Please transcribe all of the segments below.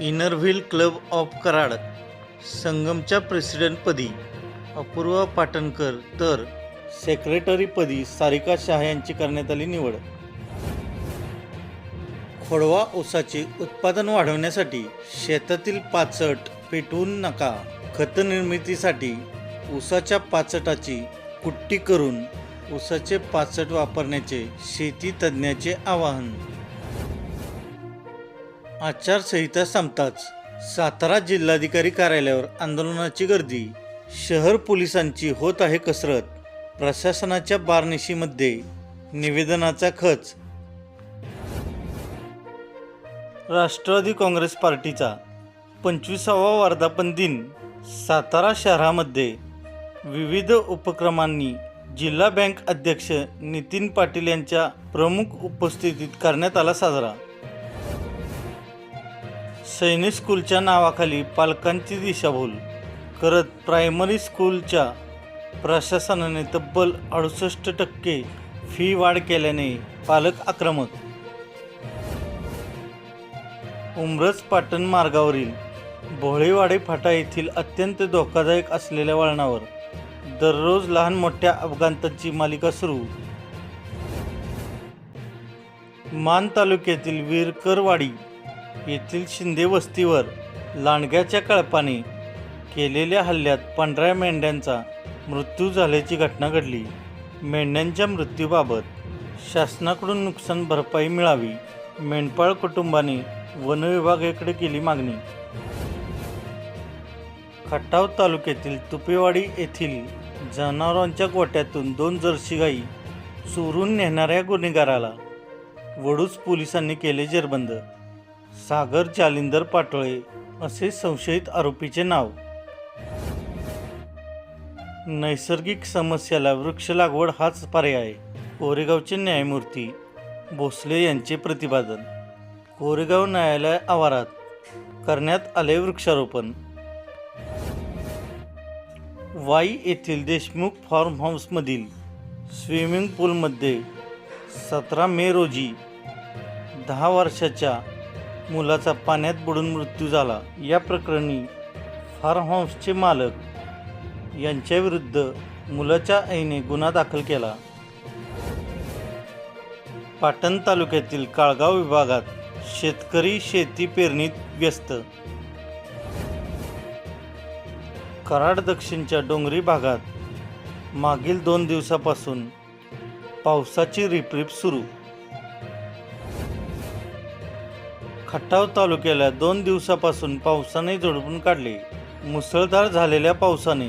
Inner wheel club of Karad संगमच्या प्रेसिडेंटपदी अपूर्वा पाटणकर तर सेक्रेटरीपदी सारिका शाह यांची करण्यात आली निवड. खोडवा ऊसाचे उत्पादन वाढवण्यासाठी शेतातील पाचट पेटवून नका. खत निर्मितीसाठी ऊसाच्या पाचटाची कुट्टी करून ऊसाचे पाचट वापरण्याचे शेती तज्ज्ञाचे आवाहन. आचारसंहिता संपताच सातारा जिल्हाधिकारी कार्यालयावर आंदोलनाची गर्दी. शहर पोलिसांची होत आहे कसरत. प्रशासनाच्या बारनिशीमध्ये निवेदनाचा खच. राष्ट्रवादी काँग्रेस पार्टीचा पंचवीसावा वर्धापन दिन. सातारा शहरामध्ये विविध उपक्रमांनी जिल्हा बँक अध्यक्ष नितीन पाटील यांच्या प्रमुख उपस्थितीत करण्यात आला साजरा. सैनिक स्कूलच्या नावाखाली पालकांची दिशाभूल करत प्रायमरी स्कूलच्या प्रशासनाने तब्बल अडुसष्ट टक्के फी वाढ केल्याने पालक आक्रमक. उमरज पाटण मार्गावरील भोळेवाडे फाटा येथील अत्यंत धोकादायक असलेल्या वळणावर दररोज लहान मोठ्या अपघातांची मालिका सुरू. मान तालुक्यातील वीरकरवाडी येथील शिंदे वस्तीवर लांडग्याच्या कळपाने केलेल्या हल्ल्यात पांढऱ्या मेंढ्यांचा मृत्यू झाल्याची घटना घडली. मेंढ्यांच्या मृत्यूबाबत शासनाकडून नुकसान भरपाई मिळावी मेंढपाळ कुटुंबाने वनविभागाकडे केली मागणी. खटाव तालुक्यातील तुपेवाडी येथील जनावरांच्या गोट्यातून दोन जर्सी गाई चोरून नेणाऱ्या गुन्हेगाराला वडूच पोलिसांनी केले जेरबंद. सागर जालिंदर पाटोळे असे संशयित आरोपीचे नाव. नैसर्गिक समस्याला वृक्ष लागवड हाच पर्याय कोरेगावचे न्यायमूर्ती भोसले यांचे प्रतिपादन. कोरेगाव न्यायालय आवारात करण्यात आले वृक्षारोपण. वाई येथील देशमुख फार्म हाऊसमधील स्विमिंग पूलमध्ये सतरा मे रोजी दहा वर्षाच्या मुलाचा पाण्यात बुडून मृत्यू झाला. या प्रकरणी फार्म हाऊसचे मालक यांच्याविरुद्ध मुलाच्या आईने गुन्हा दाखल केला. पाटण तालुक्यातील काळगाव विभागात शेतकरी शेती पेरणीत व्यस्त. कराड दक्षिणच्या डोंगरी भागात मागील दोन दिवसापासून पावसाची रिपरिप सुरू. खटाव तालुक्याला दोन दिवसापासून पावसाने झोडपून काढले. मुसळधार झालेल्या पावसाने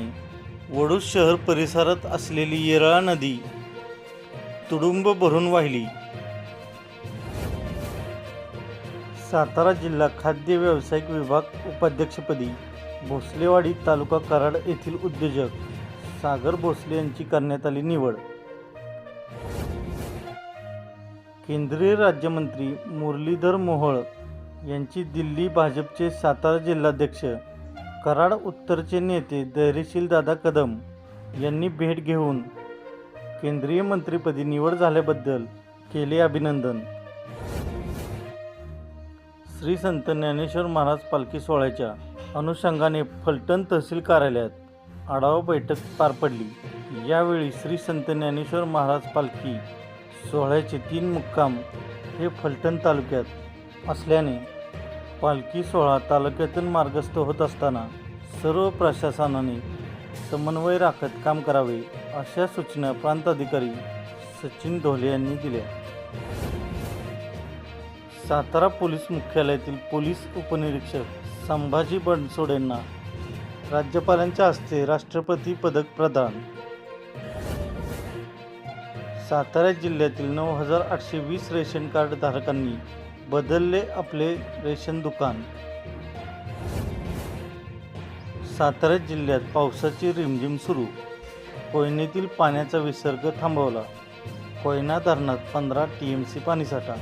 वडूज शहर परिसरात असलेली येरळा नदी तुडुंब भरून वाहिली. सातारा जिल्हा खाद्य व्यावसायिक विभाग उपाध्यक्षपदी भोसलेवाडी तालुका कराड येथील उद्योजक सागर भोसले यांची करण्यात आली निवड. केंद्रीय राज्यमंत्री मुरलीधर मोहोळ यांची दिल्ली भाजपचे सातारा जिल्हाध्यक्ष कराड उत्तरचे नेते धैर्यशील दादा कदम यांनी भेट घेऊन केंद्रीय मंत्रिपदी निवड झाल्याबद्दल केले अभिनंदन. श्री संत ज्ञानेश्वर महाराज पालखी सोहळ्याच्या अनुषंगाने फलटण तहसील कार्यालयात आढावा बैठक पार पडली. यावेळी श्री संत ज्ञानेश्वर महाराज पालखी सोहळ्याचे तीन मुक्काम हे फलटण तालुक्यात असल्याने पालखी सोहळा तालुक्यातून मार्गस्थ होत असताना सर्व प्रशासनाने समन्वय राखत काम करावे अशा सूचना प्रांताधिकारी सचिन ढोले यांनी दिल्या. सातारा पोलीस मुख्यालयातील पोलीस उपनिरीक्षक संभाजी बनसोड यांना राज्यपालांच्या हस्ते राष्ट्रपती पदक प्रदान. सातारा जिल्ह्यातील नऊ हजार आठशे वीस रेशन कार्ड धारकांनी बदलले आपले रेशन दुकान. सातारा जिल्ह्यात पावसाची रिमझिम सुरू. कोयनेतील पाण्याचा विसर्ग थांबवला. कोयना धरणात पंधरा टी एम सी पाणीसाठा